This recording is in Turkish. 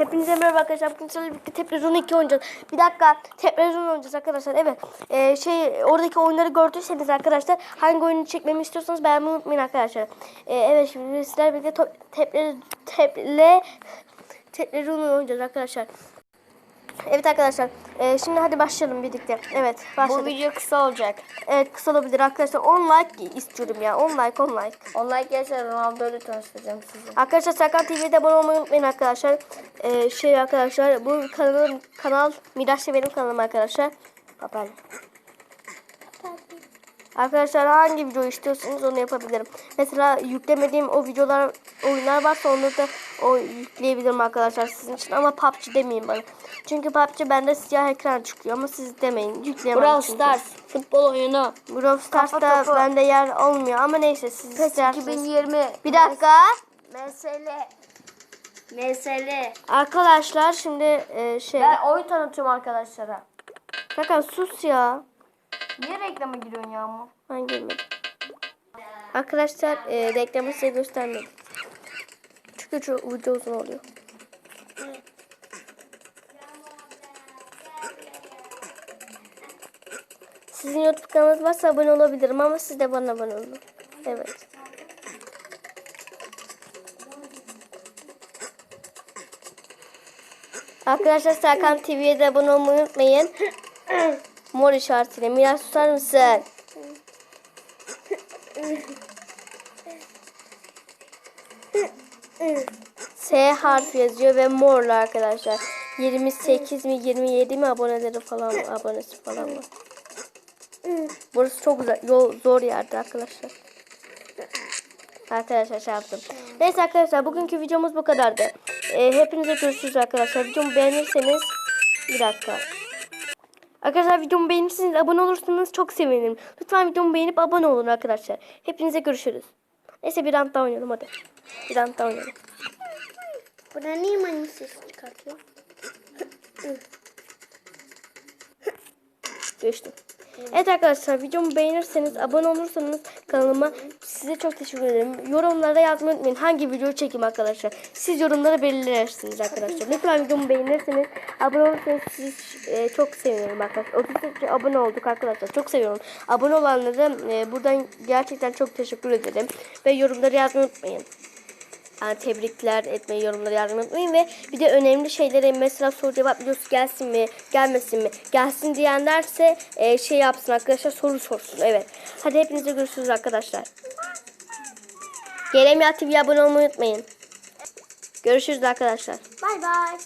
Hepinize merhaba arkadaşlar. Bugün sizlerle birlikte Teplezon 2 oynayacağız. Bir dakika Teplezon oynayacağız arkadaşlar. Evet. Ee, şey oradaki oyunları gördüyseniz arkadaşlar hangi oyunu çekmemi istiyorsanız beğenmeyi unutmayın arkadaşlar. Ee, evet şimdi sizlerle birlikte Teple Teple Teplezon oynayacağız arkadaşlar. Evet arkadaşlar. ee, şimdi hadi başlayalım birlikte. Evet Bu başladık. video kısa olacak. Evet kısa olabilir arkadaşlar. 10 like istiyorum ya. 10 like 10 like. Online gelse Ronaldo'yu tanıştıracağım sizi. Arkadaşlar Serkan TV'de abone olmayı unutmayın arkadaşlar. Ee, şey arkadaşlar bu kanalım kanal Miraç benim kanalım arkadaşlar. Papel. Arkadaşlar hangi video istiyorsanız onu yapabilirim. Mesela yüklemediğim o videolar oyunlar varsa onları da o yükleyebilirim arkadaşlar sizin için ama PUBG demeyin bana. Çünkü PUBG bende siyah ekran çıkıyor ama siz demeyin. Yükleyemem Brawl çünkü. Stars futbol oyunu. Brawl Stars'ta bende yer olmuyor ama neyse siz isterseniz. 2020. Bir dakika. Mesele. Mesele. Arkadaşlar şimdi e, şey. Ben oyun tanıtıyorum arkadaşlara. Serkan sus ya. Niye reklama giriyorsun Yağmur? Ben girmedim. Arkadaşlar e, reklamı size göstermedim. Çünkü çok video uzun oluyor. Sizin YouTube kanalınız varsa abone olabilirim ama siz de bana abone olun. Evet. Arkadaşlar Serkan TV'ye de abone olmayı unutmayın. Mor işaretiyle. Miras tutar mısın? S harfi yazıyor ve morlu arkadaşlar. 28 mi 27 mi aboneleri falan abonesi falan var. Burası çok güzel. Yol zor yerde arkadaşlar. Arkadaşlar şey yaptım. Neyse arkadaşlar bugünkü videomuz bu kadardı. Ee, hepinize görüşürüz arkadaşlar. Videomu beğenirseniz bir dakika. Arkadaşlar videomu beğenirseniz abone olursanız çok sevinirim. Lütfen videomu beğenip abone olun arkadaşlar. Hepinize görüşürüz. Neyse bir round daha oynayalım hadi. Bir round daha oynayalım. Buna niye mani ses çıkartıyor? Geçtim. Evet arkadaşlar videomu beğenirseniz abone olursanız kanalıma size çok teşekkür ederim. Yorumlara yazmayı unutmayın. Hangi videoyu çekeyim arkadaşlar. Siz yorumlara belirlersiniz arkadaşlar. Lütfen videomu beğenirseniz abone olursanız sizi e, çok sevinirim arkadaşlar. 33 abone olduk arkadaşlar. Çok seviyorum. Abone olanlara e, buradan gerçekten çok teşekkür ederim. Ve yorumları yazmayı unutmayın. Yani tebrikler etmeyi, yorumları yazmayı unutmayın ve bir de önemli şeylere mesela soru cevap videosu gelsin mi, gelmesin mi? Gelsin diyenlerse e, şey yapsın arkadaşlar soru sorsun. Evet. Hadi hepinize görüşürüz arkadaşlar. Gelemiyor TV'ye abone olmayı unutmayın. Görüşürüz arkadaşlar. Bay bay.